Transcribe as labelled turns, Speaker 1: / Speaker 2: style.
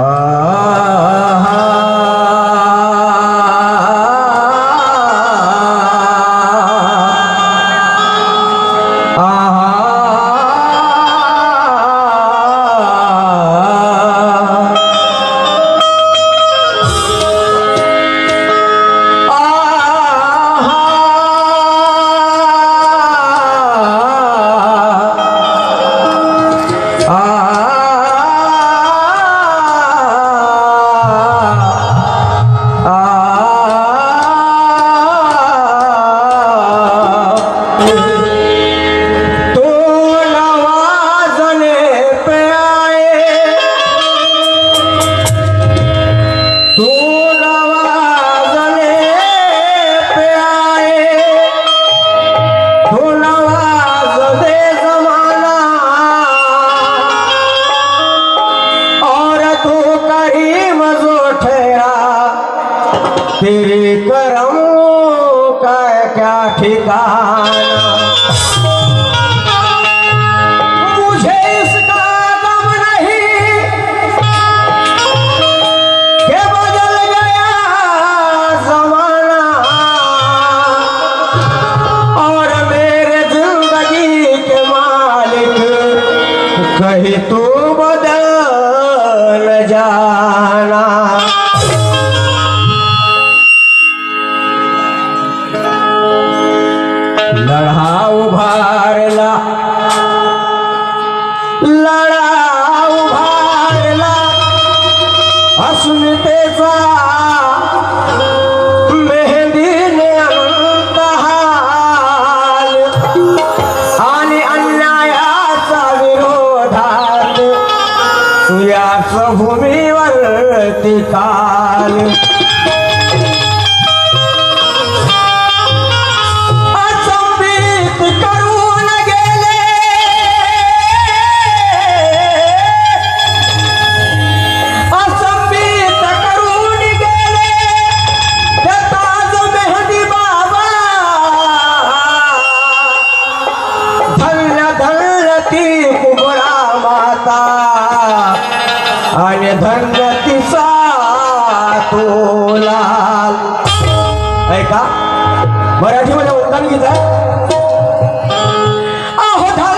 Speaker 1: Ah, अस्मितेचा मेहदीने हाल. आणि अन्यायाचा विरोधात या भूमीवरती काल. Hỗn